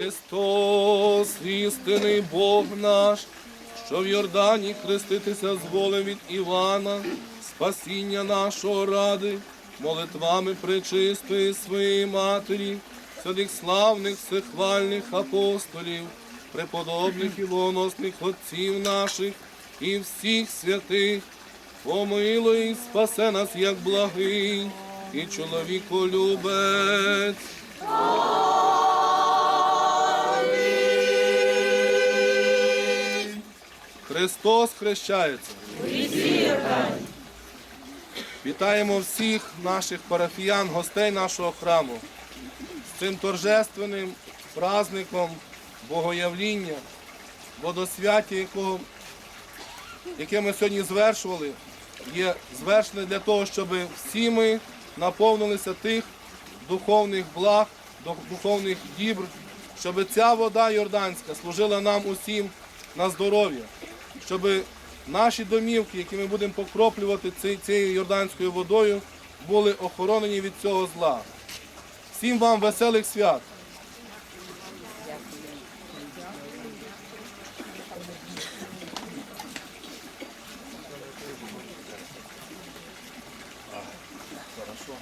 Христос, істинний Бог наш, що в Йордані хреститися зволив від Івана, спасіння нашого ради, молитвами пречистої своєї матері, святих славних всехвальних апостолів, преподобних і богоносних отців наших і всіх святих, помилуй, спасе нас, як благий і чоловіколюбець. Христос хрещається. Вітаємо всіх наших парафіян, гостей нашого храму з цим торжественним праздником Богоявління, водосвяття, якого, яке ми сьогодні звершували, є звершене для того, щоб всі ми наповнилися тих духовних благ, духовних дібр, щоб ця вода Йорданська служила нам усім на здоров'я, щоб наші домівки, які ми будемо покроплювати цією йорданською водою, були охоронені від цього зла. Всім вам веселих свят! Хорошо.